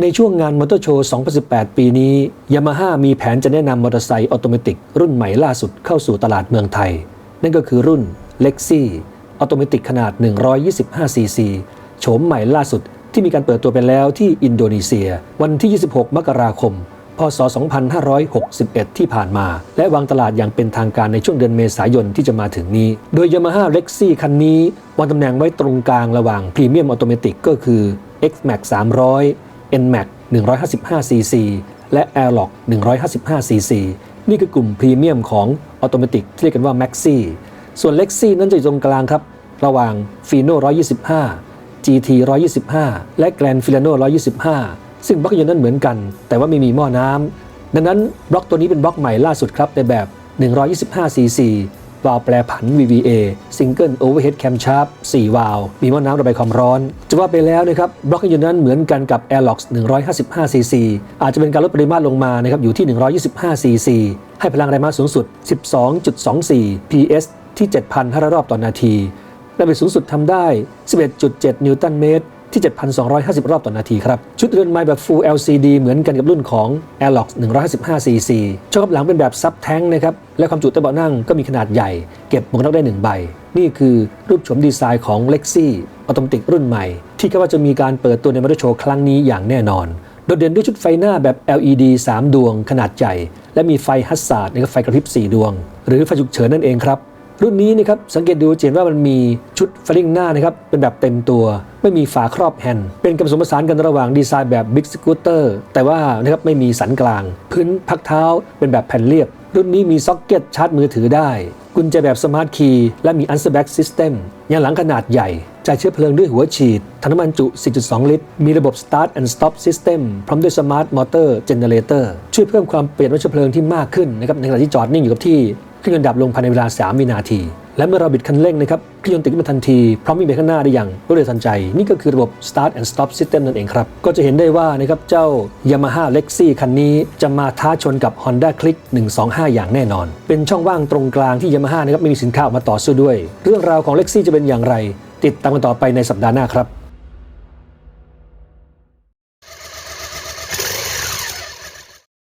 ในช่วงงานมอเตอร์โชว์ 2018 ปีนี้ยามาฮ่ามีแผนจะแนะนำมอเตอร์ไซค์ออโตเมติกรุ่นใหม่ล่าสุดเข้าสู่ตลาดเมืองไทย นั่นก็คือรุ่น Lexi ออโตเมติกขนาด 125cc โฉมใหม่ล่าสุดที่มีการเปิดตัวไปแล้วที่อินโดนีเซีย วันที่ 26 มกราคม พศ 2561 ที่ผ่านมา และวางตลาดอย่างเป็นทางการในช่วงเดือนเมษายนที่จะมาถึงนี้ โดย Yamaha Lexi คันนี้วางตำแหน่งไว้ตรงกลางระหว่าง Premium Automatic ก็คือ X-Max 300 NMAX 155cc และ Airlock 155cc นี่คือกลุ่มพรีเมียมของ Automatic ที่เรียกกันว่า Maxi ส่วน Lexi นั้นจะอยู่ตรงกลางครับ ระหว่าง Fino 125 GT 125 และ Grand Filano 125 ซึ่งบล็อกยนต์นั้นเหมือนกัน แต่ว่าไม่มีหม้อน้ำดังนั้นบล็อกตัวนี้เป็นบล็อกใหม่ล่าสุดครับในแบบ 125cc วาล์วแปรผัน VVA Single Overhead Camshaft 4 วาล์วมีหม้อน้ำระบายความร้อน จะว่าไปแล้วนะครับบล็อกยนต์นั้นเหมือนกันกับ Airlox 155cc อาจจะเป็นการลดปริมาตรลงมานะครับอยู่ที่ 125cc ให้พลังแรงม้าสูงสุด 12.24 PS ที่ 7,500 รอบต่อนาที และเป็นสูงสุดทำได้ 11.7 นิวตันเมตร ที่ 7,250 รอบต่อนาทีครับ ชุดเรือนไม้แบบ Full LCD เหมือนกันกับรุ่นของ Airlox 155cc ช่องกับหลังเป็นแบบซับแท้งนะครับ และความจุใต้เบาะนั่งก็มีขนาดใหญ่ เก็บหมวกกันน็อกได้ 1 ใบ นี่คือรูปโฉมดีไซน์ของ Lexi ออโตเมติกรุ่นใหม่ ที่คาดว่าจะมีการเปิดตัวในมอเตอร์โชว์ครั้งนี้อย่างแน่นอนโดดเด่นด้วยชุดไฟหน้าแบบ LED 3 ดวงขนาดใหญ่ และมีไฟฮัสซาร์ดนะครับไฟกระพริบ 4 ดวง หรือไฟฉุกเฉินนั่นเองครับ รุ่นนี้นะครับสังเกตดูเห็นว่ามันมีชุดฟลิงหน้านะครับเป็นแบบเต็มตัว ไม่มีฝาครอบแฮนด์เป็นการผสมผสานกันระหว่างดีไซน์แบบบิ๊กสกูตเตอร์แต่ว่านะครับไม่มีสันกลาง พื้นพักเท้าเป็นแบบแผ่นเรียบ รุ่นนี้มีซ็อกเก็ตชาร์จมือถือได้ กุญแจแบบสมาร์ทคีย์และมีอันเซอร์แบ็กซิสเต็มยางหลังขนาดใหญ่จ่ายเชื้อเพลิงด้วยหัวฉีดถังน้ำมันจุ 4.2 ลิตร มีระบบ Start and Stop System พร้อมด้วย Smart Motor Generator ช่วยเพิ่มความประหยัดน้ำมัชเพลิงที่มากขึ้นนะครับในขณะที่จอดนิ่งอยู่กับที่ เครื่องยนต์ดับลงภายในเวลา 3 วินาที และเมื่อเราบิดคันเร่งนะครับเครื่องยนต์ติดขึ้นมาทันทีพร้อมวิ่งไปข้างหน้าได้อย่างรวดเร็วทันใจ นี่ก็คือระบบ Start and Stop System นั่นเองครับ ก็จะเห็นได้ว่านะครับเจ้า Yamaha Lexi คันนี้จะมาท้าชนกับ Honda Click 125 อย่างแน่นอน เป็นช่องว่างตรงกลางที่ Yamaha นะครับไม่มีสินค้าออกมาต่อสู้ด้วย เรื่องราวของ Lexi จะเป็นอย่างไร ติดตามกันต่อไปในสัปดาห์หน้าครับ